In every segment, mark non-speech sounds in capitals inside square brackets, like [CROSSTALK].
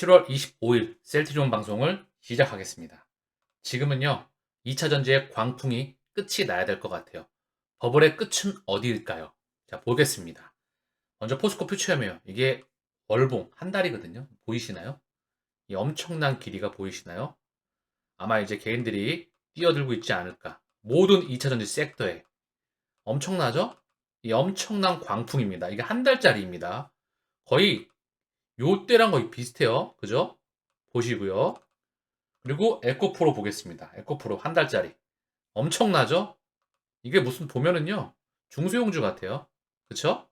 7월 25일 셀트리온 방송을 시작하겠습니다. 지금은요, 2차 전지의 광풍이 끝이 나야 될 것 같아요. 버블의 끝은 어디일까요? 자, 보겠습니다. 먼저 포스코 퓨처엠이에요. 이게 월봉 한 달이거든요. 보이시나요? 이 엄청난 길이가 보이시나요? 아마 이제 개인들이 뛰어들고 있지 않을까. 모든 2차 전지 섹터에 엄청나죠? 이 엄청난 광풍입니다. 이게 한 달짜리입니다. 거의 요 때랑 거의 비슷해요. 그죠? 보시고요. 그리고 에코프로 보겠습니다. 에코프로 한 달짜리. 엄청나죠? 이게 무슨 보면은요. 중소형주 같아요. 그쵸?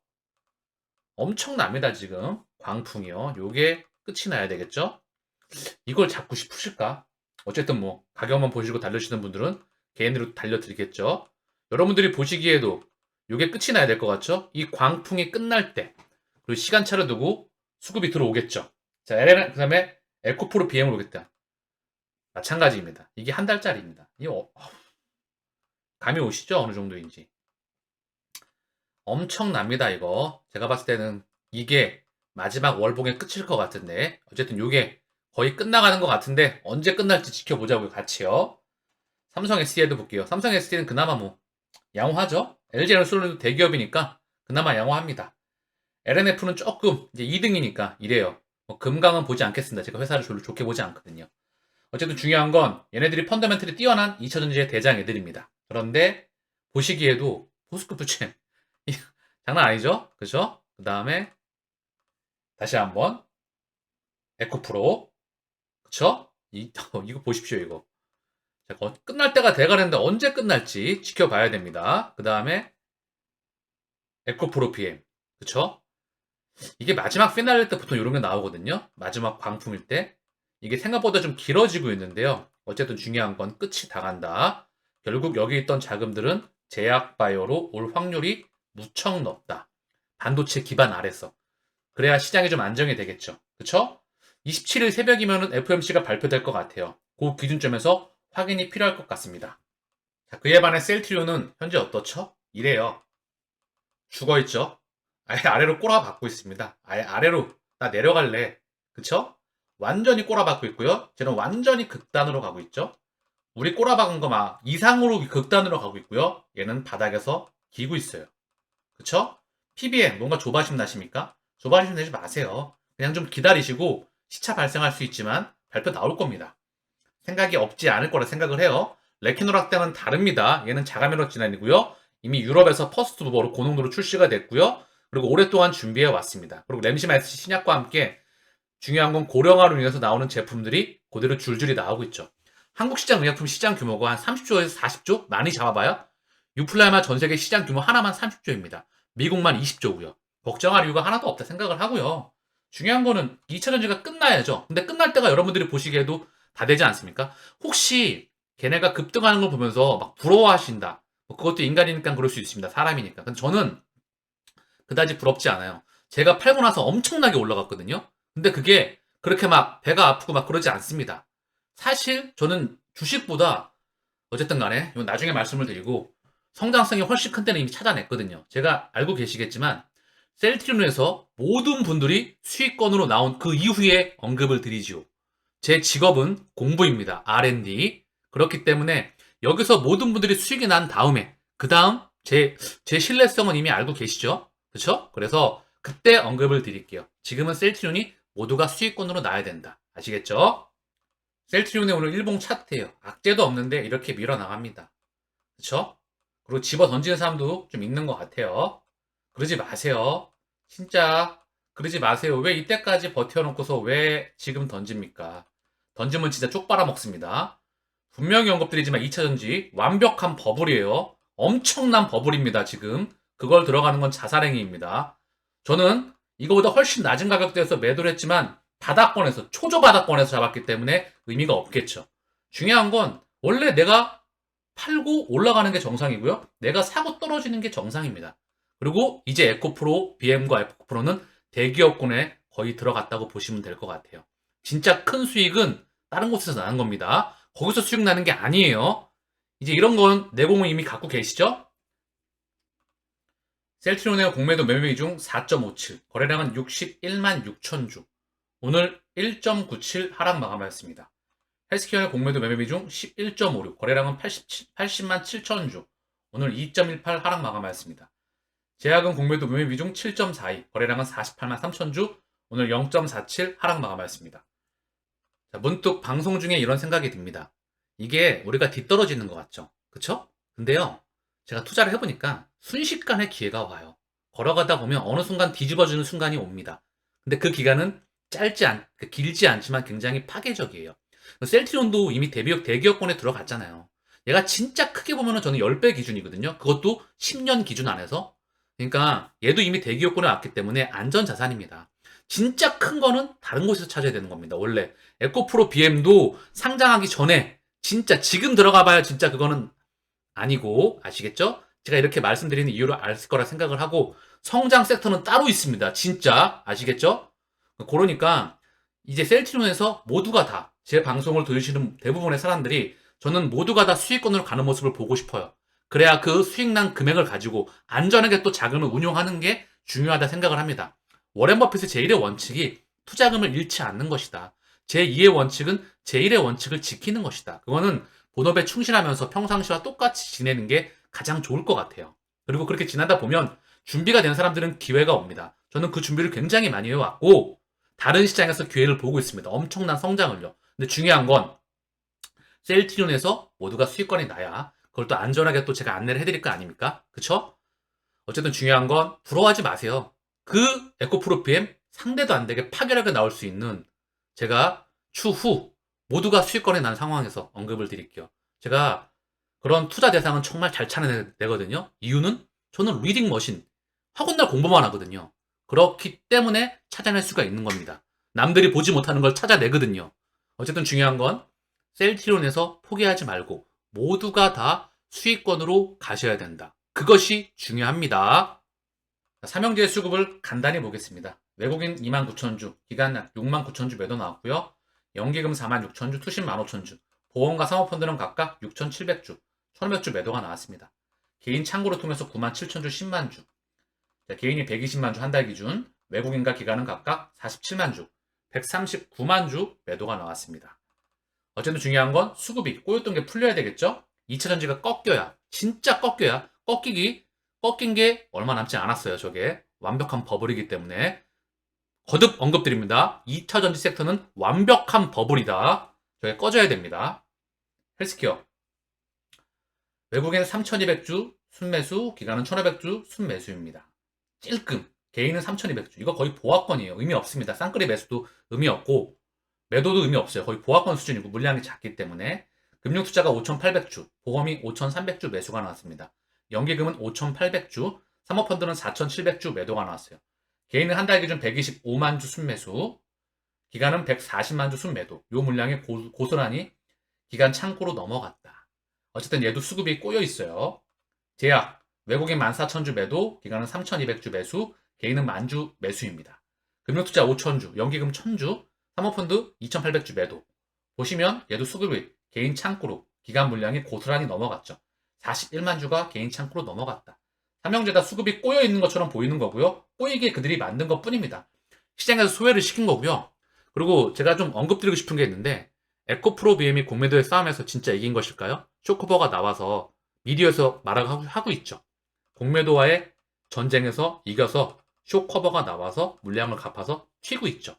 엄청납니다, 지금. 광풍이요. 요게 끝이 나야 되겠죠? 이걸 잡고 싶으실까? 어쨌든 뭐, 가격만 보시고 달려주시는 분들은 개인으로 달려드리겠죠? 여러분들이 보시기에도 요게 끝이 나야 될 것 같죠? 이 광풍이 끝날 때, 그리고 시간차를 두고 수급이 들어오겠죠. 자, LN, 그 다음에 에코프로 BM으로 오겠다. 마찬가지입니다. 이게 한 달짜리입니다. 이 어, 감이 오시죠? 어느 정도인지. 엄청납니다, 이거. 제가 봤을 때는 이게 마지막 월봉의 끝일 것 같은데. 어쨌든 이게 거의 끝나가는 것 같은데, 언제 끝날지 지켜보자고요, 같이요. 삼성 SD에도 볼게요. 삼성 SD는 그나마 뭐, 양호하죠? LG에너솔도 대기업이니까 그나마 양호합니다. LNF는 조금 이제 2등이니까 이래요. 뭐 금강은 보지 않겠습니다. 제가 회사를 별로 좋게 보지 않거든요. 어쨌든 중요한 건 얘네들이 펀더멘털이 뛰어난 2차전지의 대장 애들입니다. 그런데 보시기에도 포스코 부채 [LAUGHS] 장난 아니죠? 그죠? 그 다음에 다시 한번 에코프로 그쵸? 이, [LAUGHS] 이거 보십시오 이거 자, 거- 끝날 때가 돼가는데 언제 끝날지 지켜봐야 됩니다. 그 다음에 에코프로 PM 그쵸? 이게 마지막 피날레 때 보통 이런 게 나오거든요. 마지막 광풍일 때. 이게 생각보다 좀 길어지고 있는데요. 어쨌든 중요한 건 끝이 다 간다. 결국 여기 있던 자금들은 제약 바이오로 올 확률이 무척 높다. 반도체 기반 아래서. 그래야 시장이 좀 안정이 되겠죠. 그쵸? 27일 새벽이면은 FMC가 발표될 것 같아요. 그 기준점에서 확인이 필요할 것 같습니다. 자, 그에 반해 셀트리온은 현재 어떻죠? 이래요. 죽어있죠? 아예 아래로 꼬라박고 있습니다. 아예 아래로 나 내려갈래. 그쵸? 완전히 꼬라박고 있고요. 쟤는 완전히 극단으로 가고 있죠. 우리 꼬라박은 거 막 이상으로 극단으로 가고 있고요. 얘는 바닥에서 기고 있어요. 그쵸? PBM 뭔가 조바심 나십니까? 조바심 내지 마세요. 그냥 좀 기다리시고 시차 발생할 수 있지만 발표 나올 겁니다. 생각이 없지 않을 거라 생각을 해요. 레키노락 때는 다릅니다. 얘는 자가면허 진환이고요. 이미 유럽에서 퍼스트 무버로 고농도로 출시가 됐고요. 그리고 오랫동안 준비해 왔습니다. 그리고 램시마이스 신약과 함께 중요한 건 고령화로 인해서 나오는 제품들이 그대로 줄줄이 나오고 있죠. 한국 시장 의약품 시장 규모가 한 30조에서 40조 많이 잡아봐요. 유플라마 전 세계 시장 규모 하나만 30조입니다. 미국만 20조고요. 걱정할 이유가 하나도 없다 생각을 하고요. 중요한 거는 2차 전지가 끝나야죠. 근데 끝날 때가 여러분들이 보시기에도 다 되지 않습니까? 혹시 걔네가 급등하는 걸 보면서 막 부러워하신다. 뭐 그것도 인간이니까 그럴 수 있습니다. 사람이니까. 근데 저는 그다지 부럽지 않아요. 제가 팔고 나서 엄청나게 올라갔거든요. 근데 그게 그렇게 막 배가 아프고 막 그러지 않습니다. 사실 저는 주식보다 어쨌든 간에 이건 나중에 말씀을 드리고 성장성이 훨씬 큰 때는 이미 찾아냈거든요. 제가 알고 계시겠지만 셀트리온에서 모든 분들이 수익권으로 나온 그 이후에 언급을 드리지요. 제 직업은 공부입니다. R&D. 그렇기 때문에 여기서 모든 분들이 수익이 난 다음에 그 다음 제, 제 신뢰성은 이미 알고 계시죠? 그쵸? 그래서 그때 언급을 드릴게요. 지금은 셀트리온이 모두가 수익권으로 나야 된다. 아시겠죠? 셀트리온의 오늘 일봉 차트예요. 악재도 없는데 이렇게 밀어 나갑니다. 그쵸? 그리고 집어 던지는 사람도 좀 있는 것 같아요. 그러지 마세요. 진짜 그러지 마세요. 왜 이때까지 버텨놓고서 왜 지금 던집니까? 던지면 진짜 쪽 빨아먹습니다. 분명히 언급드리지만 2차 전지 완벽한 버블이에요. 엄청난 버블입니다, 지금. 그걸 들어가는 건 자살행위입니다. 저는 이거보다 훨씬 낮은 가격대에서 매도를 했지만 바닥권에서 초저 바닥권에서 잡았기 때문에 의미가 없겠죠. 중요한 건 원래 내가 팔고 올라가는 게 정상이고요. 내가 사고 떨어지는 게 정상입니다. 그리고 이제 에코프로, BM과 에코프로는 대기업군에 거의 들어갔다고 보시면 될 것 같아요. 진짜 큰 수익은 다른 곳에서 나는 겁니다. 거기서 수익 나는 게 아니에요. 이제 이런 건 내공을 이미 갖고 계시죠? 셀트리온의 공매도 매매 중 4.57, 거래량은 61만 6천 주. 오늘 1.97 하락 마감하였습니다. 헬스케어의 공매도 매매 비 중 11.56, 거래량은 87, 80만 7천 주. 오늘 2.18 하락 마감하였습니다. 제약은 공매도 매매 비 중 7.42, 거래량은 48만 3천 주. 오늘 0.47 하락 마감하였습니다. 자, 문득 방송 중에 이런 생각이 듭니다. 이게 우리가 뒤떨어지는 것 같죠? 그쵸? 근데요, 제가 투자를 해보니까 순식간에 기회가 와요. 걸어가다 보면 어느 순간 뒤집어지는 순간이 옵니다. 근데 그 기간은 짧지 않, 그 길지 않지만 굉장히 파괴적이에요. 셀트리온도 이미 대기업, 대기업권에 들어갔잖아요. 얘가 진짜 크게 보면은 저는 10배 기준이거든요. 그것도 10년 기준 안에서. 그러니까 얘도 이미 대기업권에 왔기 때문에 안전 자산입니다. 진짜 큰 거는 다른 곳에서 찾아야 되는 겁니다. 원래 에코프로 BM도 상장하기 전에 진짜 지금 들어가 봐야 진짜 그거는 아니고 아시겠죠? 제가 이렇게 말씀드리는 이유를 알 거라 생각을 하고 성장 섹터는 따로 있습니다. 진짜 아시겠죠? 그러니까 이제 셀트리온에서 모두가 다 제 방송을 들으시는 대부분의 사람들이 저는 모두가 다 수익권으로 가는 모습을 보고 싶어요. 그래야 그 수익난 금액을 가지고 안전하게 또 자금을 운용하는 게 중요하다 생각을 합니다. 워렌 버핏의 제1의 원칙이 투자금을 잃지 않는 것이다. 제2의 원칙은 제1의 원칙을 지키는 것이다. 그거는 본업에 충실하면서 평상시와 똑같이 지내는 게 가장 좋을 것 같아요. 그리고 그렇게 지나다 보면 준비가 된 사람들은 기회가 옵니다. 저는 그 준비를 굉장히 많이 해왔고 다른 시장에서 기회를 보고 있습니다. 엄청난 성장을요. 근데 중요한 건 셀트리온에서 모두가 수익권이 나야 그걸 또 안전하게 또 제가 안내를 해드릴 거 아닙니까? 그쵸? 어쨌든 중요한 건 부러워하지 마세요. 그 에코프로 PM 상대도 안 되게 파괴력이 나올 수 있는 제가 추후 모두가 수익권이 난 상황에서 언급을 드릴게요. 제가 그런 투자 대상은 정말 잘 찾아내거든요. 이유는 저는 리딩 머신 학원날 공부만 하거든요. 그렇기 때문에 찾아낼 수가 있는 겁니다. 남들이 보지 못하는 걸 찾아내거든요. 어쨌든 중요한 건 셀트리온에서 포기하지 말고 모두가 다 수익권으로 가셔야 된다. 그것이 중요합니다. 삼형제의 수급을 간단히 보겠습니다. 외국인 29,000주, 기간 69,000주 매도 나왔고요. 연기금 46,000주, 투신 15,000주, 보험과 사모펀드는 각각 6,700주, 1,500주 매도가 나왔습니다. 개인 창구를 통해서 97,000주, 10만주, 개인이 120만 주 한 달 기준, 외국인과 기관은 각각 47만 주, 139만 주 매도가 나왔습니다. 어쨌든 중요한 건 수급이 꼬였던 게 풀려야 되겠죠? 2차 전지가 꺾여야, 진짜 꺾여야, 꺾이기, 꺾인 게 얼마 남지 않았어요, 저게. 완벽한 버블이기 때문에. 거듭 언급드립니다. 2차 전지 섹터는 완벽한 버블이다. 저게 꺼져야 됩니다. 헬스케어. 외국인 3,200주 순매수, 기간은 1,500주 순매수입니다. 찔끔. 개인은 3,200주. 이거 거의 보합권이에요. 의미 없습니다. 쌍끌이 매수도 의미 없고, 매도도 의미 없어요. 거의 보합권 수준이고, 물량이 작기 때문에. 금융투자가 5,800주, 보험이 5,300주 매수가 나왔습니다. 연기금은 5,800주, 사모펀드는 4,700주 매도가 나왔어요. 개인은 한 달 기준 125만 주 순매수, 기간은 140만 주 순매도. 요 물량이 고, 고스란히 기간 창고로 넘어갔다. 어쨌든 얘도 수급이 꼬여 있어요. 제약, 외국인 14,000주 매도, 기간은 3,200주 매수, 개인은 만주 매수입니다. 금융투자 5,000주, 연기금 1,000주, 사모펀드 2,800주 매도. 보시면 얘도 수급이 개인 창고로 기간 물량이 고스란히 넘어갔죠. 41만 주가 개인 창고로 넘어갔다. 삼형제다 수급이 꼬여 있는 것처럼 보이는 거고요. 꼬이게 그들이 만든 것 뿐입니다. 시장에서 소외를 시킨 거고요. 그리고 제가 좀 언급드리고 싶은 게 있는데 에코프로 BM이 공매도의 싸움에서 진짜 이긴 것일까요? 쇼커버가 나와서 미디어에서 말하고 하고 있죠. 공매도와의 전쟁에서 이겨서 쇼커버가 나와서 물량을 갚아서 튀고 있죠.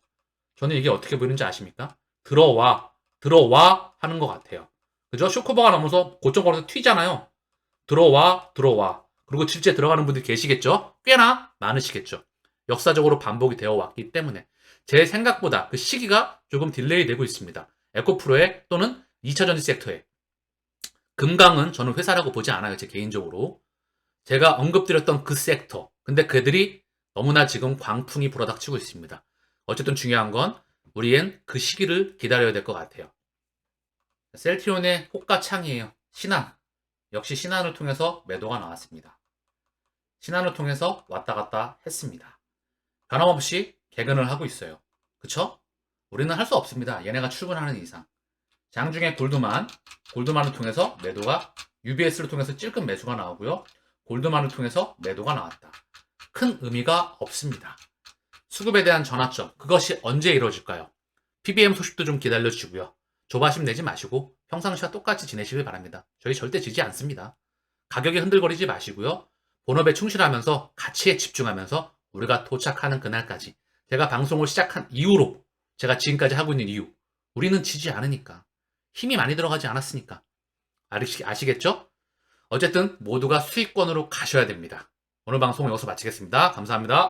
저는 이게 어떻게 보이는지 아십니까? 들어와, 들어와 하는 것 같아요. 그죠? 쇼커버가 나면서 고점 걸어서 튀잖아요. 들어와, 들어와. 그리고 실제 들어가는 분들 계시겠죠? 꽤나 많으시겠죠. 역사적으로 반복이 되어 왔기 때문에 제 생각보다 그 시기가 조금 딜레이 되고 있습니다. 에코프로에 또는 2차 전지 섹터에 금강은 저는 회사라고 보지 않아요. 제 개인적으로. 제가 언급드렸던 그 섹터. 근데 그들이 너무나 지금 광풍이 불어닥치고 있습니다. 어쨌든 중요한 건 우리엔 그 시기를 기다려야 될 것 같아요. 셀트리온의 호가창이에요. 신한. 역시 신한을 통해서 매도가 나왔습니다. 신한을 통해서 왔다 갔다 했습니다. 변함없이 개근을 하고 있어요. 그쵸? 우리는 할 수 없습니다. 얘네가 출근하는 이상. 장중에 골드만, 골드만을 통해서 매도가 UBS를 통해서 찔끔 매수가 나오고요. 골드만을 통해서 매도가 나왔다. 큰 의미가 없습니다. 수급에 대한 전환점, 그것이 언제 이루어질까요? PBM 소식도 좀 기다려주시고요. 조바심 내지 마시고 평상시와 똑같이 지내시길 바랍니다. 저희 절대 지지 않습니다. 가격에 흔들거리지 마시고요. 본업에 충실하면서 가치에 집중하면서 우리가 도착하는 그날까지 제가 방송을 시작한 이후로 제가 지금까지 하고 있는 이유 우리는 지지 않으니까 힘이 많이 들어가지 않았으니까 아시, 아시겠죠? 어쨌든 모두가 수익권으로 가셔야 됩니다. 오늘 방송 여기서 마치겠습니다. 감사합니다.